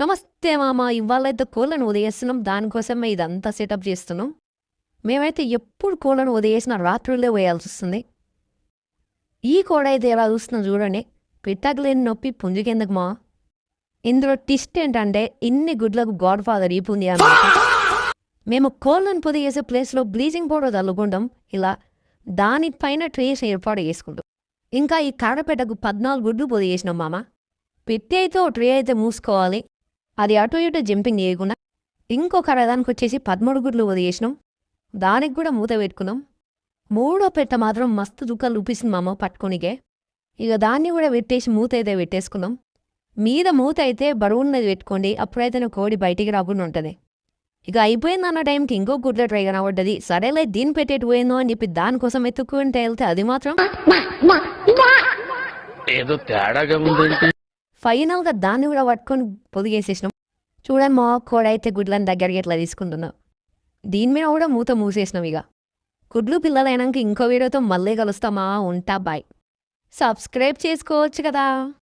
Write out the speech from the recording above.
నమస్తే మామ ఇవాళైతే కోళ్ళను వదిలేస్తున్నాం. దానికోసమే ఇదంతా సెటప్ చేస్తున్నాం. మేమైతే ఎప్పుడు కోళ్ళను వదిలేసిన రాత్రులే వేయాల్సి వస్తుంది. ఈ కోడ అయితే ఎలా చూస్తున్నా చూడండి. పెట్టగలేని నొప్పి పుంజుకెందుకు మా ఇందులో టిస్ట్ ఏంటంటే ఇన్ని గుడ్లకు గాడ్ ఫాదర్ ఈ పుంజి అన్నమాట మేము కోళ్ళను పొది చేసే ప్లేస్లో బ్లీచింగ్ పౌడర్ చల్లుకుంటాం ఇలా దానిపైన ట్రేస్ ఏర్పాటు చేసుకుంటాం. ఇంకా ఈ కాడపేటకు పద్నాలుగు గుడ్లు పొది చేసినాం మామ. పెట్టి అయితే ఓ ట్రే అయితే మూసుకోవాలి. అది అటు ఇటు జంపింగ్ చేయకుండా ఇంకొక రథానికి వచ్చేసి పదమూడు గుడ్లు వదిలేసినాం. దానికి కూడా మూత పెట్టుకున్నాం. మూడో పెట్ట మాత్రం మస్తు దుఃఖాలు చూపిస్తుంది మామ పట్టుకోనికే. ఇక దాన్ని కూడా పెట్టేసి మూత అయితే పెట్టేసుకున్నాం. మీద మూత అయితే బరువున్నది పెట్టుకోండి అప్పుడైతే కోడి బయటికి రాకుండా ఉంటుంది. ఇక అయిపోయింది అన్న టైంకి ఇంకో గుడ్ల ట్రై కనబడ్డది. సరేలే దీన్ని పెట్టేటి పోయిందో అని చెప్పి దానికోసం ఎత్తుకుంటే వెళ్తే అది మాత్రం ఏదో తేడాగా ఉందంటే? ఫైనల్గా దాన్ని కూడా పట్టుకొని పొదిగేసేసినాం చూడండి మా కోడైతే గుడ్లని దగ్గరికి ఎట్లా తీసుకుంటున్నాం దీని మీద కూడా మూత మూసేసినాం ఇక. గుడ్లు పిల్లలైనాక ఇంకో వీడియోతో మళ్ళీ కలుస్తామా? ఉంటా బాయ్. సబ్స్క్రైబ్ చేసుకోవచ్చు కదా.